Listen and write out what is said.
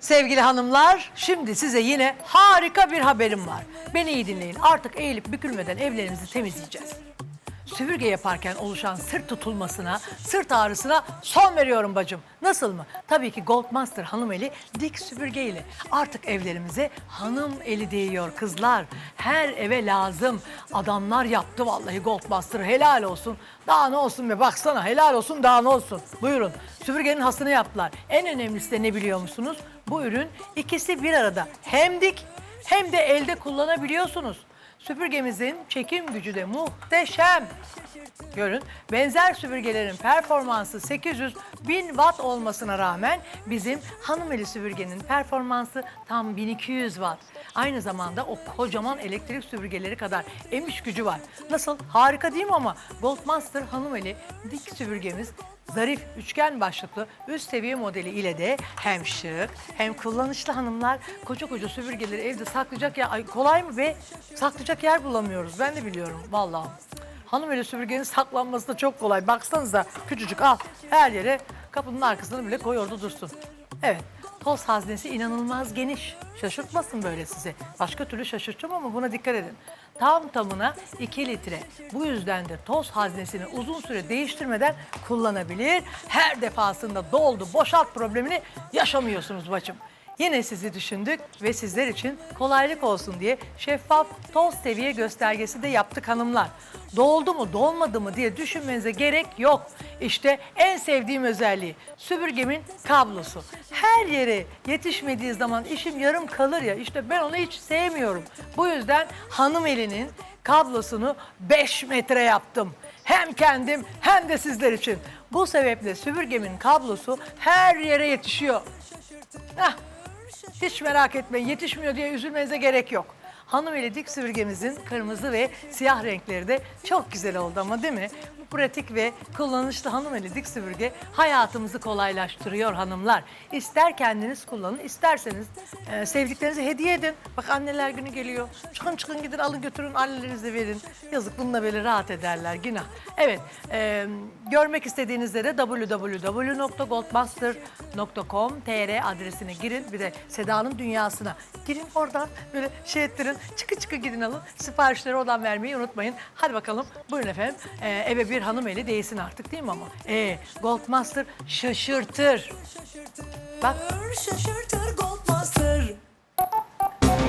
Sevgili hanımlar, şimdi size yine harika bir haberim var. Beni iyi dinleyin. Artık eğilip bükülmeden evlerimizi temizleyeceğiz. Süpürge yaparken oluşan sırt tutulmasına, sırt ağrısına son veriyorum bacım. Nasıl mı? Tabii ki Goldmaster hanım eli dik süpürge ile. Artık evlerimize hanım eli değiyor kızlar. Her eve lazım. Adamlar yaptı vallahi Goldmaster helal olsun. Daha ne olsun be baksana helal olsun daha ne olsun. Buyurun süpürgenin hasını yaptılar. En önemlisi de ne biliyor musunuz? Bu ürün ikisi bir arada. Hem dik hem de elde kullanabiliyorsunuz. Süpürgemizin çekim gücü de muhteşem. Görün benzer süpürgelerin performansı 800 bin watt olmasına rağmen bizim hanım eli süpürgenin performansı tam 1200 watt. Aynı zamanda o kocaman elektrik süpürgeleri kadar emiş gücü var. Nasıl? Harika değil mi ama Goldmaster hanım eli dik süpürgemiz zarif üçgen başlıklı üst seviye modeli ile de hem şık hem kullanışlı hanımlar koca koca süpürgeleri evde saklayacak ay kolay mı be? Saklayacak yer bulamıyoruz. Ben de biliyorum vallahi. Hanım öyle süpürgenin saklanması da çok kolay. Baksanıza küçücük al her yere kapının arkasına bile koy dursun. Evet toz haznesi inanılmaz geniş. Şaşırtmasın böyle sizi. Başka türlü şaşırtacağım ama buna dikkat edin. Tam tamına 2 litre. Bu yüzden de toz haznesini uzun süre değiştirmeden kullanabilir. Her defasında doldu boşalt problemini yaşamıyorsunuz bacım. Yine sizi düşündük ve sizler için kolaylık olsun diye şeffaf toz seviye göstergesi de yaptık hanımlar. Doldu mu dolmadı mı diye düşünmenize gerek yok. İşte en sevdiğim özelliği süpürgemin kablosu. Her yere yetişmediği zaman işim yarım kalır ya işte ben onu hiç sevmiyorum. Bu yüzden hanım elinin kablosunu 5 metre yaptım. Hem kendim hem de sizler için. Bu sebeple süpürgemin kablosu her yere yetişiyor. Hah, hiç merak etmeyin yetişmiyor diye üzülmenize gerek yok. Hanım eli dik süpürgemizin kırmızı ve siyah renkleri de çok güzel oldu ama değil mi? Pratik ve kullanışlı hanım eli dik süpürge hayatımızı kolaylaştırıyor hanımlar. İster kendiniz kullanın, isterseniz e, sevdiklerinize hediye edin. Bak anneler günü geliyor. Çıkın çıkın gidin alın götürün annelerinize verin. Yazık bununla böyle rahat ederler günah. Evet, e, görmek istediğinizde de www.goldmaster.com.tr adresine girin. Bir de Seda'nın dünyasına girin oradan böyle şey ettirin. Çıkı çıkı gidin alın. Siparişleri oradan vermeyi unutmayın. Hadi bakalım buyurun efendim. E, eve bir hanım eli değsin artık değil mi ama? E, Goldmaster şaşırtır. Bak Şaşırtır Goldmaster